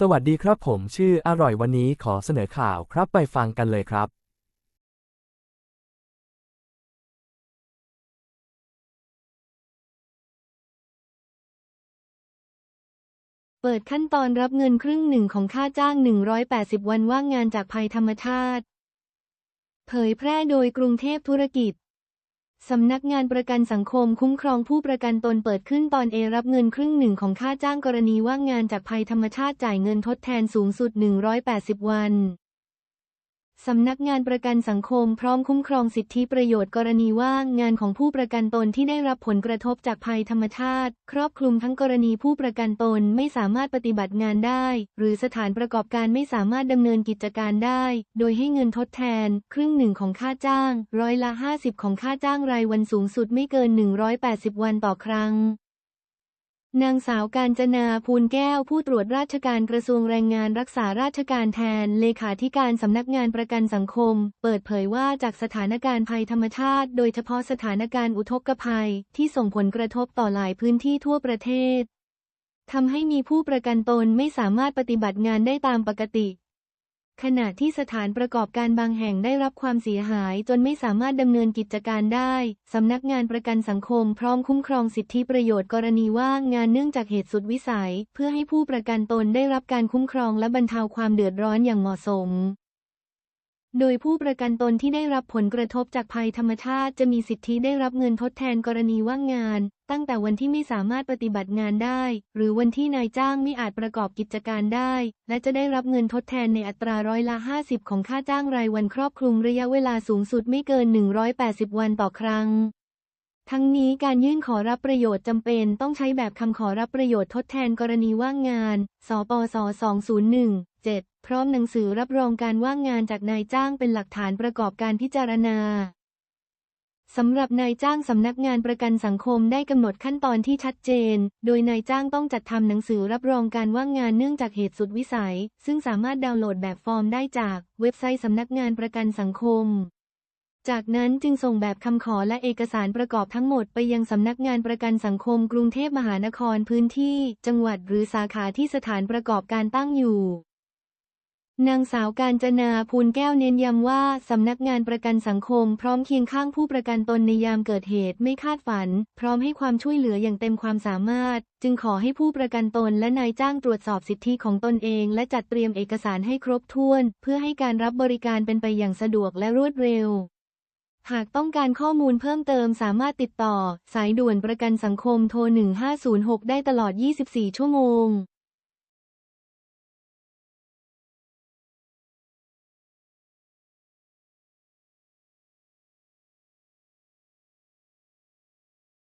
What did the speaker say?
สวัสดีครับผมชื่ออร่อยวันนี้ขอเสนอข่าวครับไปฟังกันเลยครับ เปิดขั้นตอนรับเงินครึ่งหนึ่งของค่าจ้าง 180 วันว่างงานจากภัยธรรมชาติ เผยแพร่โดยกรุงเทพธุรกิจ สำนักงานประกันสังคมคุ้มครองผู้ประกันตนเปิดขึ้นตอนเอรับเงินครึ่งหนึ่งของค่าจ้างกรณีว่างงานจากภัยธรรมชาติจ่ายเงินทดแทนสูงสุด 180 วัน สำนักงานประกันสังคมพร้อมคุ้มครองสิทธิประโยชน์กรณีว่างงานของผู้ประกันตนที่ได้รับผลกระทบจากภัยธรรมชาติ ครอบคลุมทั้งกรณีผู้ประกันตนไม่สามารถปฏิบัติงานได้ หรือสถานประกอบการไม่สามารถดำเนินกิจการได้ โดยให้เงินทดแทน ครึ่งหนึ่งของค่าจ้าง ร้อยละ 50 ของค่าจ้างรายวันสูงสุดไม่เกิน 180 วันต่อครั้ง นางสาวการจนาภูลแก้ว ผู้ตรวจราชการกระทรวงแรงงานรักษาราชการแทน เลขาธิการสำนักงานประกันสังคม เปิดเผยว่าจากสถานการณ์ภัยธรรมชาติ โดยเฉพาะสถานการณ์อุทกภัย ที่ส่งผลกระทบต่อหลายพื้นที่ทั่วประเทศทำให้มีผู้ประกันตนไม่สามารถปฏิบัติงานได้ตามปกติ ขณะที่สถานประกอบการบางแห่งได้รับความเสียหายจนไม่สามารถดำเนินกิจการได้ สำนักงานประกันสังคมพร้อมคุ้มครองสิทธิประโยชน์กรณีว่างงานเนื่องจากเหตุสุดวิสัย เพื่อให้ผู้ประกันตนได้รับการคุ้มครองและบรรเทาความเดือดร้อนอย่างเหมาะสม โดยผู้ประกันตนที่ได้รับผลกระทบจากภัยธรรมชาติ จะมีสิทธิได้รับเงินทดแทนกรณีว่างงาน ตั้งแต่วันที่ไม่สามารถปฏิบัติงานได้ หรือวันที่นายจ้างไม่อาจประกอบกิจการได้ และจะได้รับเงินทดแทนในอัตราร้อยละ 50 ของค่าจ้างรายวันครอบคลุมระยะเวลาสูงสุดไม่เกิน 180 วันต่อครั้ง ทั้งนี้การยื่นขอรับประโยชน์จำเป็นต้องใช้แบบคำขอรับประโยชน์ทดแทนกรณีว่างงาน สปส201 7พร้อมหนังสือรับรองการว่างงานจากนายจ้างเป็นหลักฐานประกอบการพิจารณา สำหรับนายจ้างสำนักงานประกันสังคมได้กำหนดขั้นตอนที่ชัดเจน โดยนายจ้างต้องจัดทำหนังสือรับรองการว่างงานเนื่องจากเหตุสุดวิสัย ซึ่งสามารถดาวน์โหลดแบบฟอร์มได้จากเว็บไซต์สำนักงานประกันสังคม จากนั้นจึงส่งแบบคำขอและเอกสารประกอบทั้งหมดไปยังสำนักงานประกันสังคมกรุงเทพมหานครพื้นที่ จังหวัดหรือสาขาที่สถานประกอบการตั้งอยู่นางสาวการจนาภูลแก้วเน้นย้ำว่า สำนักงานประกันสังคม พร้อมเคียงข้างผู้ประกันตนในยามเกิดเหตุไม่คาดฝัน พร้อมให้ความช่วยเหลืออย่างเต็มความสามารถ จึงขอให้ผู้ประกันตนและนายจ้างตรวจสอบสิทธิของตนเอง และจัดเตรียมเอกสารให้ครบถ้วน เพื่อให้การรับบริการเป็นไปอย่างสะดวกและรวดเร็ว หากต้องการข้อมูลเพิ่มเติมสามารถติดต่อ สายด่วนประกันสังคมโทร 1506 ได้ตลอด 24 ชั่วโมง